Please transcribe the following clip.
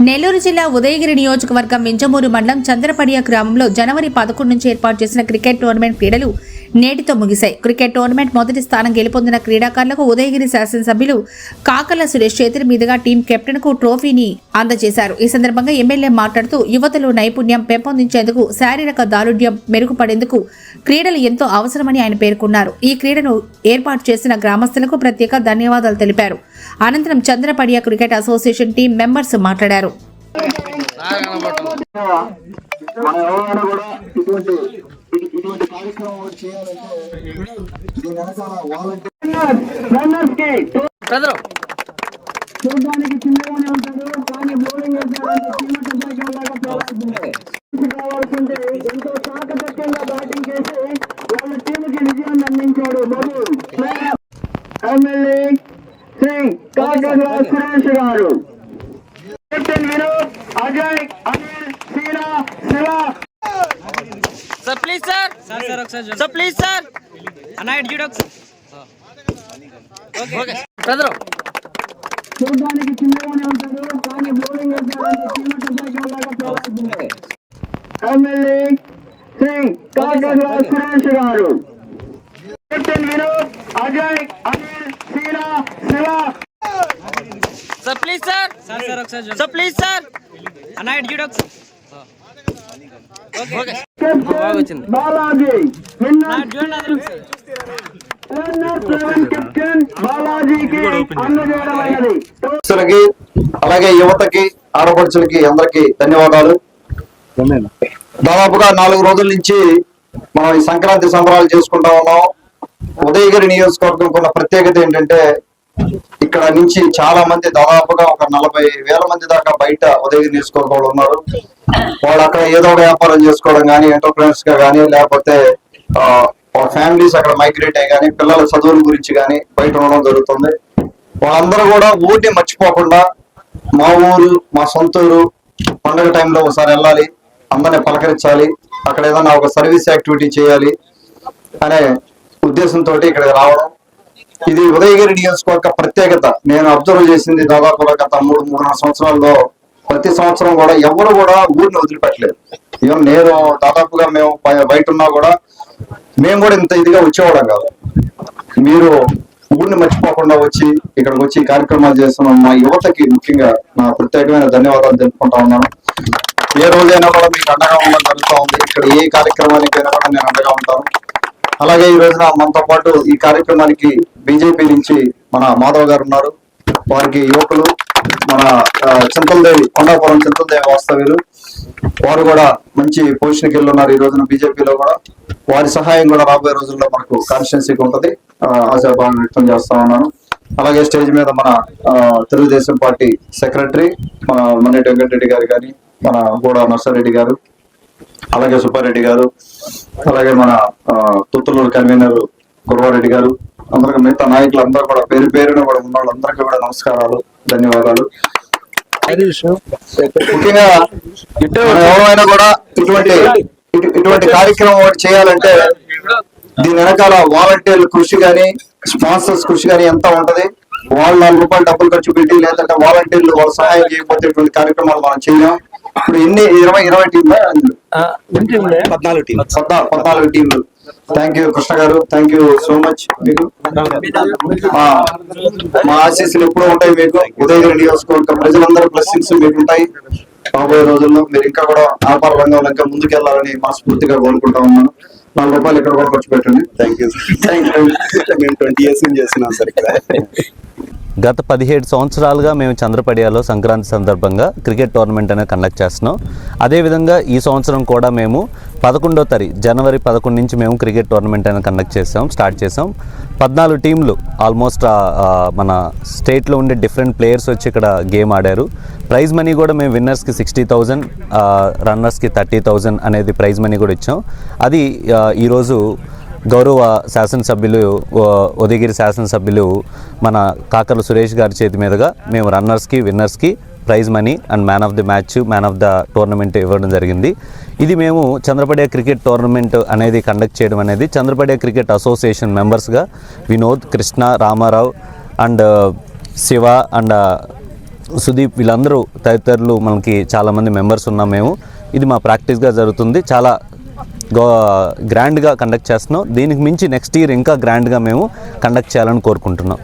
నెల్లూరు జిల్లా ఉదయగిరి నియోజకవర్గం మింజమూరు మండలం చంద్రపడియ గ్రామంలో జనవరి పదకొండు నుంచి ఏర్పాటు చేసిన క్రికెట్ టోర్నమెంట్ క్రీడలు నేటితో ముగిశాయి. క్రికెట్ టోర్నమెంట్ మొదటి స్థానం గెలుపొందిన క్రీడాకారులకు ఉదయగిరి శాసనసభ్యులు కాకల సురేష్ చేతుల మీదుగా టీం కెప్టెన్కు ట్రోఫీని అందజేశారు. ఈ సందర్భంగా ఎమ్మెల్యే మాట్లాడుతూ యువతలు నైపుణ్యం పెంపొందించేందుకు శారీరక దారుఢ్యం మెరుగుపడేందుకు క్రీడలు ఎంతో అవసరమని ఆయన పేర్కొన్నారు. ఈ క్రీడను ఏర్పాటు చేసిన గ్రామస్తులకు ప్రత్యేక ధన్యవాదాలు తెలిపారు. అనంతరం Chandrapadiya cricket association team members మాట్లాడారు మన ఎవరైనా కూడా ఇటువంటి ఇటు- ఇటువంటి కార్యక్రమం ఒకటి చేయాలంటే దీని వెనకాల వాలంటీర్ చూడడానికి చిన్నగానే ఉంటాడు కానీ బౌలింగ్ కావాల్సింటే ఎంతో చాకచక్యంగా బ్యాటింగ్ చేసి వాళ్ళ టీంకి విజయాన్ని అందించాడు బాబు MLA Shri Kakarla Suresh garu. Captain Vinod Ajay Anil Seena Shiva. Sir please sir sir sir ఒకసారి సార్ ప్లీజ్ సార్ అన్న ఇటు చూడు ఒకసారి ఓకే బ్రదర్ చూడడానికి చిన్నగానే ఉంటాడు కానీ బౌలింగ్ వేసాడంటే శ్రీమంత సైకిల్ లాగా ప్రవర్తిస్తుంది ఎమ్మెల్యే శ్రీ కాకర్ల సురేష్ గారు captain Vinod Ajay Anil Seena Shiva sir please sir sir sir ఒకసారి సార్ ప్లీజ్ సార్ అన్న ఇటు చూడు ఒకసారి ఓకే కెప్టెన్ బాలాజీ బాలాజీకి అలాగే యువతకి ఆడపడుచులకి అందరికి ధన్యవాదాలు. దాదాపుగా నాలుగు రోజుల నుంచి మనం ఈ సంక్రాంతి సంబరాలు చేసుకుంటా ఉన్నాం. ఉదయగిరి నియోజకవర్గం ఉన్న ప్రత్యేకత ఏంటంటే ఇక్కడ నుంచి చాలా మంది దాదాపుగా ఒక నలభై వేల మంది దాకా బయట ఉదయం నియోజకవర్గంలో ఉన్నారు. వాళ్ళు అక్కడ ఏదో ఒక వ్యాపారం చేసుకోవడం కానీ ఎంటర్ప్రినర్స్గా కానీ లేకపోతే ఫ్యామిలీస్ అక్కడ మైగ్రేట్ అయ్యి కానీ పిల్లల చదువుల గురించి కానీ బయట ఉండడం జరుగుతుంది. వాళ్ళందరూ కూడా ఊరిని మర్చిపోకుండా మా ఊరు మా సొంత ఊరు పండగ టైంలో ఒకసారి వెళ్ళాలి అందరిని పలకరించాలి అక్కడ ఏదైనా ఒక సర్వీస్ యాక్టివిటీ చేయాలి అనే ఉద్దేశంతో ఇక్కడికి రావడం. ఇది ఉదయగిరి నియోజకవర్గ ప్రత్యేకత. నేను అబ్జర్వ్ చేసింది దాదాపు గత మూడు మూడున్నర సంవత్సరాల్లో ప్రతి సంవత్సరం కూడా ఎవరు కూడా ఊరిని వదిలిపెట్టలేదు. ఈవెన్ నేను దాదాపుగా మేము బయట ఉన్నా కూడా మేము కూడా ఇంత ఇదిగా వచ్చేవాళ్ళం కాదు. మీరు ఊరిని మర్చిపోకుండా వచ్చి ఇక్కడికి వచ్చి కార్యక్రమాలు చేస్తున్న మా యువతకి ముఖ్యంగా నా ప్రత్యేకమైన ధన్యవాదాలు తెలుపుకుంటా ఉన్నాను. ఏ రోజైనా కూడా మీకు అండగా ఉండడం జరుగుతూ ఉంది. ఇక్కడ ఏ కార్యక్రమానికైనా కూడా నేను అండగా ఉంటాను. అలాగే ఈ రోజున మనతో పాటు ఈ కార్యక్రమానికి బీజేపీ నుంచి మన మాధవ్ గారు ఉన్నారు. వారికి యువకులు మన ఆ, చింతలదేవి కొండాపురం చింతలదేవి వాస్తవ్యులు. వారు కూడా మంచి పొజిషన్కి వెళ్ళి ఉన్నారు ఈ రోజున బీజేపీలో కూడా. వారి సహాయం కూడా రాబోయే రోజుల్లో మనకు కాన్స్టిట్యున్సీకి ఉంటుంది. ఆశాభావం వ్యక్తం చేస్తా ఉన్నాను. అలాగే స్టేజ్ మీద మన ఆ, తెలుగుదేశం పార్టీ సెక్రటరీ మన మన్నెటి వెంకటరెడ్డి గారు కానీ మన గూడ నర్సారెడ్డి గారు అలాగే సుబ్బారెడ్డి గారు అలాగే మన తుత్తలూరు కన్వీనర్ గురవారెడ్డి గారు అందరికీ మిగతా నాయకులు అందరూ కూడా పేరు పేరున కూడా ఉన్న వాళ్ళందరికీ కూడా నమస్కారాలు ధన్యవాదాలు. ముఖ్యంగా ఎవరైనా కూడా ఇటువంటి ఇటు- ఇటువంటి కార్యక్రమం ఒకటి చేయాలంటే దీని వెనకాల వాలంటీర్ల కృషి కానీ స్పాన్సర్స్ కృషి కానీ ఎంత ఉంటది? వాళ్ళు నాలుగు రూపాయలు డబ్బులు ఖర్చు పెట్టి లేదంటే వాలంటీర్లు వాళ్ళు సహాయం చేయకపోతే ఇటువంటి కార్యక్రమాలు మనం చేయలేం. ఇప్పుడు ఎన్ని ఇరవై ఇరవై టీంలు? పద్నాలుగు టీం పద్నా- పద్నాలుగు టీంలు థ్యాంక్ యూ కృష్ణ గారు. థ్యాంక్ యూ సో మచ్ మీకు మా- ఆశీస్సులు ఎప్పుడూ ఉంటాయి మీకు. ఉదయగిరి నియోజకవర్గ ప్రజలందరూ బ్లెస్సింగ్స్ మీకు ఉంటాయి. రాబోయే రోజుల్లో మీరు ఇంకా కూడా వ్యాపార రంగంలో ఇంకా ముందుకెళ్ళాలని మనస్ఫూర్తిగా కోరుకుంటా ఉన్నాను. నాలుగు రూపాయలు ఇక్కడ కూడా ఖర్చు పెట్టండి. థ్యాంక్ యూ థ్యాంక్ యూ మేము ట్వంటీ ఇయర్స్ నుంచి చేస్తున్నాం సార్ ఇక్కడ. గత పదిహేడు సంవత్సరాలుగా మేము చంద్రపడియాలో సంక్రాంతి సందర్భంగా క్రికెట్ టోర్నమెంట్ అనేది కండక్ట్ చేస్తున్నాం. అదేవిధంగా ఈ సంవత్సరం కూడా మేము పదకొండో తారీఖు జనవరి పదకొండు నుంచి మేము క్రికెట్ టోర్నమెంట్ అనేది కండక్ట్ చేసాం స్టార్ట్ చేసాం. పద్నాలుగు టీంలు ఆల్మోస్ట్ మన స్టేట్లో ఉండే డిఫరెంట్ ప్లేయర్స్ వచ్చి ఇక్కడ గేమ్ ఆడారు. ప్రైజ్ మనీ కూడా మేము విన్నర్స్కి సిక్స్టీ థౌజండ్ రన్నర్స్కి థర్టీ థౌజండ్ అనేది ప్రైజ్ మనీ కూడా ఇచ్చాం. అది ఈరోజు గౌరవ శాసనసభ్యులు ఉదయగిరి శాసనసభ్యులు మన కాకర్ల సురేష్ గారి చేతి మీదుగా మేము రన్నర్స్కి విన్నర్స్కి prize money and man of the match man of the tournament ఇవ్వడం జరిగింది. ఇది మేము చంద్రపడే క్రికెట్ టోర్నమెంట్ అనేది కండక్ట్ చేయడం అనేది చంద్రపడే క్రికెట్ అసోసియేషన్ మెంబర్స్గా వినోద్ కృష్ణ రామారావు అండ్ శివ అండ్ సుదీప్ వీళ్ళందరూ తదితరులు మనకి చాలామంది మెంబర్స్ ఉన్నాం మేము. ఇది మా ప్రాక్టీస్గా జరుగుతుంది. చాలా గ్రాండ్గా కండక్ట్ చేస్తున్నాం. దీనికి మించి నెక్స్ట్ ఇయర్ ఇంకా గ్రాండ్గా మేము కండక్ట్ చేయాలని కోరుకుంటున్నాం.